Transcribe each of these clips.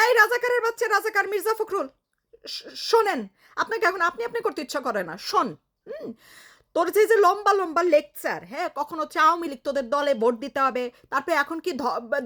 এই রাজাকারের বাচ্চা, রাজাকার মির্জা ফখরুল। শোনেন, আপনাকে এখন আপনি আপনি করতে ইচ্ছা করে না, শোন। তোর যে যে লম্বা লম্বা লেকচার হ্যাঁ কখনো চাও লীগ তোদের দলে ভোট দিতে হবে, তারপরে এখন কি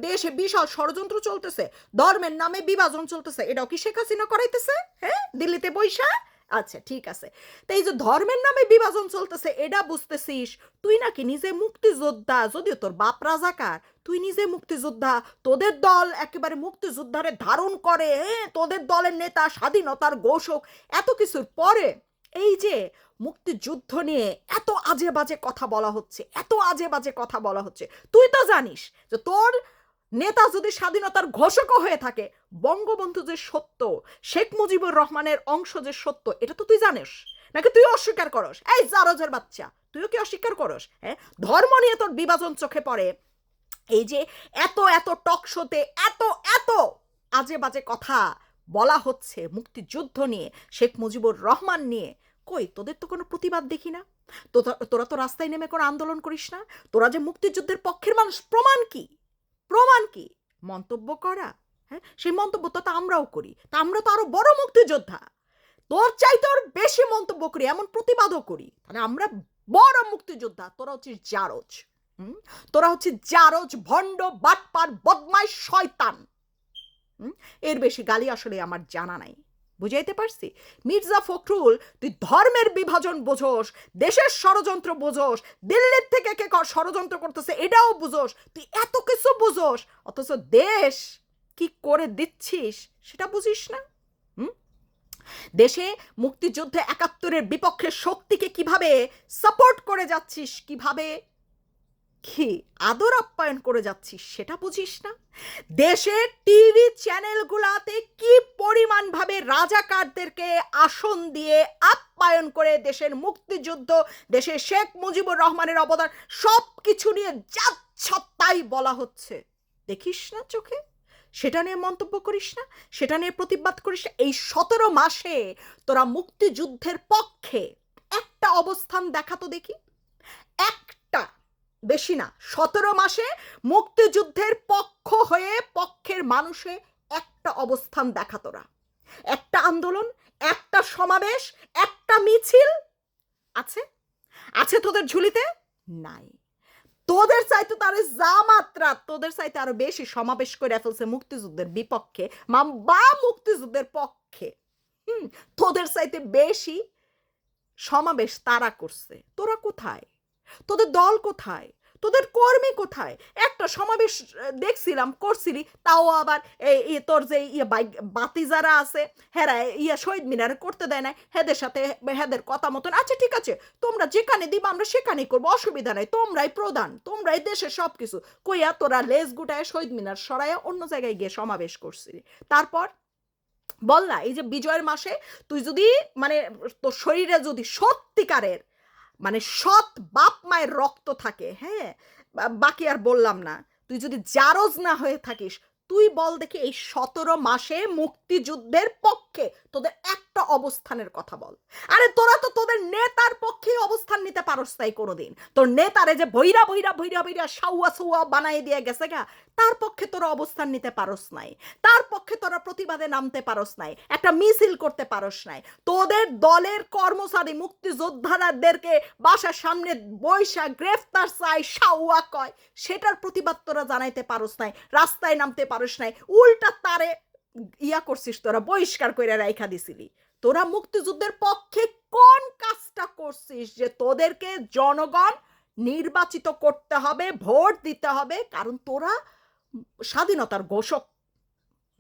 দেশে বিশাল ষড়যন্ত্র চলতেছে, ধর্মের নামে বিভাজন চলতেছে, এটাও কি শেখ হাসিনা করাইতেছে? হ্যাঁ দিল্লিতে বৈশা? আচ্ছা ঠিক আছে। তো এই যে ধর্মের নামে বিভাজন চলতেছে, এটা বুঝতেছিস? তুই নাকি নিজে মুক্তিযোদ্ধা, যদিও তোর বাপ রাজাকার, তুই নিজে মুক্তিযোদ্ধা, তোদের দল একেবারে মুক্তিযোদ্ধারে ধারণ করে হ্যাঁ? তোদের দলের নেতা, স্বাধীনতার ঘোষক, এত কিছুর পরে এই যে মুক্তিযুদ্ধ নিয়ে এত আজে বাজে কথা বলা হচ্ছে, এত আজে বাজে কথা বলা হচ্ছে, তুই তো জানিস যে তোর নেতা যদি স্বাধীনতার ঘোষকও হয়ে থাকে, বঙ্গবন্ধু যে সত্য, শেখ মুজিবুর রহমানের অংশ যে সত্য, এটা তো তুই জানিস? নাকি তুই অস্বীকার করস? এই জারজের বাচ্চা, তুইও কি অস্বীকার করস? হ্যাঁ? ধর্ম নিয়ে তোর বিভাজন চোখে পড়ে। এই যে এত এত টক শোতে, এত এত আজে বাজে কথা বলা হচ্ছে মুক্তিযুদ্ধ নিয়ে, শেখ মুজিবুর রহমান নিয়ে। কই, তোদের তো কোনো প্রতিবাদ দেখি না? তোরা তো রাস্তায় নেমে কোনো আন্দোলন করিস না? তোরা যে মুক্তিযুদ্ধের পক্ষের মানুষ, প্রমাণ কি? প্রমাণ কি? মন্তব্য করা? হ্যাঁ সেই মন্তব্য তো আমরাও করি। তা আমরা তো আরও বড় মুক্তিযোদ্ধা। তোর চাই তোর বেশি মন্তব্য করি, এমন প্রতিবাদও করি। তাহলে আমরা বড় মুক্তিযোদ্ধা, তোরা হচ্ছে জারজ? তোরা হচ্ছে জারজ, ভণ্ড, বাটপার বদমাই শয়তান? এর বেশি গালি আসলে আমার জানা নাই। বুঝাইতে পারছি? মির্জা ফখরুল, তুই ধর্মের বিভাজন বোঝোস, দেশের ষড়যন্ত্র বোঝোস, দিল্লির থেকে কে ষড়যন্ত্র করতেছে এটাও বুঝোস, তুই এত কিছু বুঝোস, অথচ দেশ কি করে দিচ্ছিস সেটা বুঝিস না? দেশে মুক্তিযুদ্ধে একাত্তরের বিপক্ষে শক্তিকে কীভাবে সাপোর্ট করে যাচ্ছিস, কীভাবে কি আদর আপ্যায়ন করে যাচ্ছিস সেটা বুঝিস না? দেশের টিভি চ্যানেলগুলাতে কি পরিমাণভাবে রাজাকারদেরকে আসন দিয়ে আপ্যায়ন করে দেশের মুক্তিযুদ্ধ, দেশের শেখ মুজিবুর রহমানের অবদান সব কিছু নিয়ে যাচ্ছাত্তাই বলা হচ্ছে। দেখিস না চোখে? সেটা নিয়ে মন্তব্য করিস না? সেটা নিয়ে প্রতিবাদ করিস না? এই সতেরো মাসে তোরা মুক্তিযুদ্ধের পক্ষে একটা অবস্থান দেখাতো দেখি। একটা বেশি না, সতেরো মাসে মুক্তিযুদ্ধের পক্ষ হয়ে পক্ষের মানুষে একটা অবস্থান দেখা তোরা। একটা আন্দোলন, একটা সমাবেশ, একটা মিছিল আছে? আছে তোদের ঝুলিতে? নাই। তোদের চাইতে তার যা মাত্রা, তোদের চাইতে আরও বেশি সমাবেশ করে ফেলছে মুক্তিযুদ্ধের বিপক্ষে বা মুক্তিযুদ্ধের পক্ষে। হুম, তোদের চাইতে বেশি সমাবেশ তারা করছে। তোরা কোথায়? তোদের দল কোথায়? তোদের কর্মী কোথায়? একটা সমাবেশ দেখছিলাম, করছিলি, তাও আবার এই তোর যে ইয়ে বাতি যারা আছে, হেরা, ইয়া শহীদ মিনার করতে দেয় না হেদের সাথে হেদের কথা মতন। আচ্ছা ঠিক আছে, তোমরা যেখানে দিবা, আমরা সেখানেই করব, অসুবিধা নাই, তোমরাই প্রধান, তোমরাই দেশের সব কিছু কইয়া তোরা লেজ গুটায় শহীদ মিনার সরাইয়া অন্য জায়গায় গিয়ে সমাবেশ করছিলি। তারপর বল না, এই যে বিজয়ের মাসে তুই যদি মানে তোর শরীরে যদি সত্যিকারের মানে সৎ বাপ মায়ের রক্ত থাকে হ্যাঁ? বাকি আর বললাম না। তুই যদি জারজ না হয়ে থাকিস তুই বল দেখি এই সতেরো মাসে মুক্তিযুদ্ধের পক্ষে তোদের একটা অবস্থানের কথা বল। আরে তোরা তো তোদের নেতার পক্ষে অবস্থান নিতে পারস তাই কোনোদিন। তোর নেতারে যে ভৈরা ভৈরা ভৈরা ভৈরা সাউয়া সাউয়া বানাই দিয়ে গেছে গা, তার পক্ষে তোরা অবস্থান নিতে পারস নাই। তার পক্ষে তোরা প্রতিবাদে নামতে পারস নাই, একটা মিছিল করতে পারস নাই। তোদের দলের কর্মচারী মুক্তিযোদ্ধাদেরকে বাসার সামনে বৈশা গ্রেফতার চাই, সাউয়া কয়, সেটার প্রতিবাদ তোরা জানাইতে পারস নাই, রাস্তায় নামতে পারস নাই, উল্টা তারে ইয়া করছিস তোরা, বহিষ্কার করে রাইখা দিছিলি। তোরা মুক্তিযুদ্ধের পক্ষে কোন কাজটা করছিস যে তোদেরকে জনগণ নির্বাচিত করতে হবে, ভোট দিতে হবে? কারণ তোরা স্বাধীনতার ঘোষক।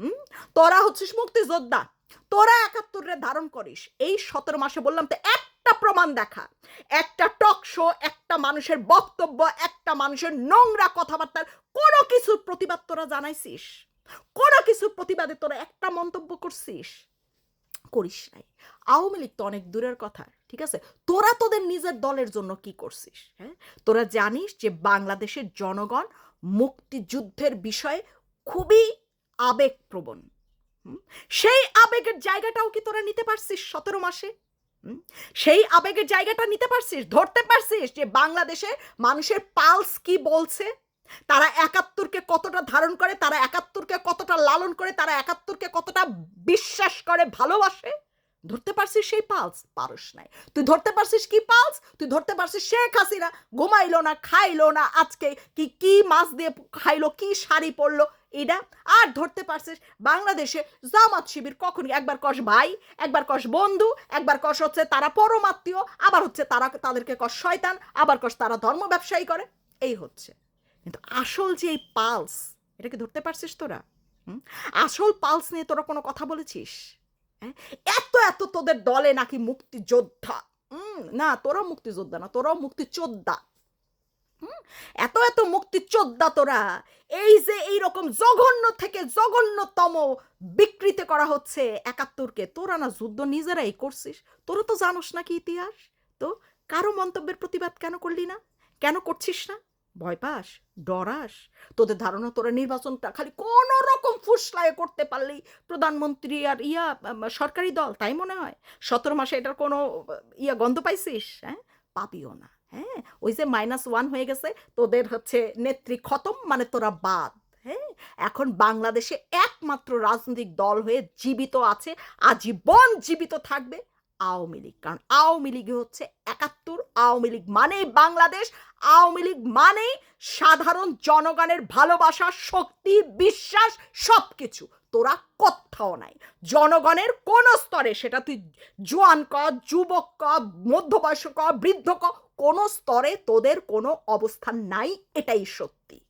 হুম? তোরা হচ্ছিস মুক্তিযোদ্ধা। তোরা একাত্তরে ধারণ করিস। এই সতেরো মাসে বললাম তো একটা প্রমাণ দেখা। একটা টক শো, একটা মানুষের বক্তব্য, একটা মানুষের নোংরা কথাবার্তার কোনো কিছুর প্রতিবাদ তোরা জানাইছিস? কোনো কিছুর প্রতিবাদে তোরা একটা মন্তব্য করছিস? করিস নাই। আওয়ামী লীগ তো অনেক দূরের কথা, ঠিক আছে? তোরা তোদের নিজের দলের জন্য কি করছিস হ্যাঁ? তোরা জানিস যে বাংলাদেশের জনগণ মুক্তিযুদ্ধের বিষয়ে খুবই আবেগপ্রবণ সেই আবেগের জায়গাটাও কি তোরা নিতে পারছিস সতেরো মাসে? সেই আবেগের জায়গাটা নিতে পারছিস, ধরতে পারছিস যে বাংলাদেশে মানুষের পালস কি বলছে? তারা একাত্তরকে কতটা ধারণ করে, তারা একাত্তরকে কতটা লালন করে, তারা একাত্তরকে কতটা বিশ্বাস করে, ভালোবাসে? ধরতে পারছিস সেই পালস? পারস নাই। তুই ধরতে পারছিস কি পালস? তুই ধরতে পারছিস শেখ হাসিনা। ঘুমাইলো না, খাইলো না আজকে। কি কি মাছ দিয়ে খাইলো, কি শাড়ি পরলো, এটা? আর ধরতে পারছিস বাংলাদেশে জামাত শিবির কখনই, একবার কষ ভাই, একবার কষ বন্ধু, একবার কষ হচ্ছে তারা পরমাত্মীয়, আবার হচ্ছে তারা, তাদেরকে কষ শয়তান, আবার কষ তারা ধর্ম ব্যবসায়ী করে। এই হচ্ছে। কিন্তু আসল যে এই পালস এটাকে ধরতে পারছিস তোরা? আসল পালস নিয়ে তোরা কোনো কথা বলেছিস? হ্যাঁ? এত এত তোদের দলে নাকি মুক্তিযোদ্ধা। না, তোরাও মুক্তিযোদ্ধা না, তোরাও মুক্তিযোদ্ধা? এত এত মুক্তিযোদ্ধা তোরা। এই যে এই রকম জঘন্য থেকে জঘন্যতম বিকৃত করা হচ্ছে একাত্তরকে, তোরা না যুদ্ধ নিজেরাই করছিস? তোরা তো জানোস নাকি ইতিহাস? তো কারও মন্তব্যের প্রতিবাদ কেন করলি না? কেন করছিস না? ভয় পাস, ডরাস। তোদের ধারণা তোরা নির্বাচনটা খালি কোন রকম ফুসলায় করতে পারলেই প্রধানমন্ত্রী আর ইয়া সরকারি দল, তাই মনে হয়? সতেরো মাসে এটার কোনো ইয়া গন্ধ পাইছিস হ্যাঁ? পাবিও না হ্যাঁ? ওই যে মাইনাস ওয়ান হয়ে গেছে, তোদের হচ্ছে নেত্রী খতম মানে তোরা বাদ হ্যাঁ? এখন বাংলাদেশে একমাত্র রাজনৈতিক দল হয়ে জীবিত আছে, আজীবন জীবিত থাকবে। আওয়ামী লীগ। কারণ আওয়ামী লীগ হচ্ছে একাত্তর, আওয়ামী লীগ মানেই বাংলাদেশ, আওয়ামী লীগ মানেই সাধারণ জনগণের ভালোবাসা, শক্তি, বিশ্বাস সব কিছু তোরা কোথাও নাই। জনগণের কোন স্তরে সেটা তুই জোয়ান ক, যুবক ক, মধ্যবয়স্ক বৃদ্ধ ক, কোনো স্তরে তোদের কোনো অবস্থান নাই, এটাই সত্যি।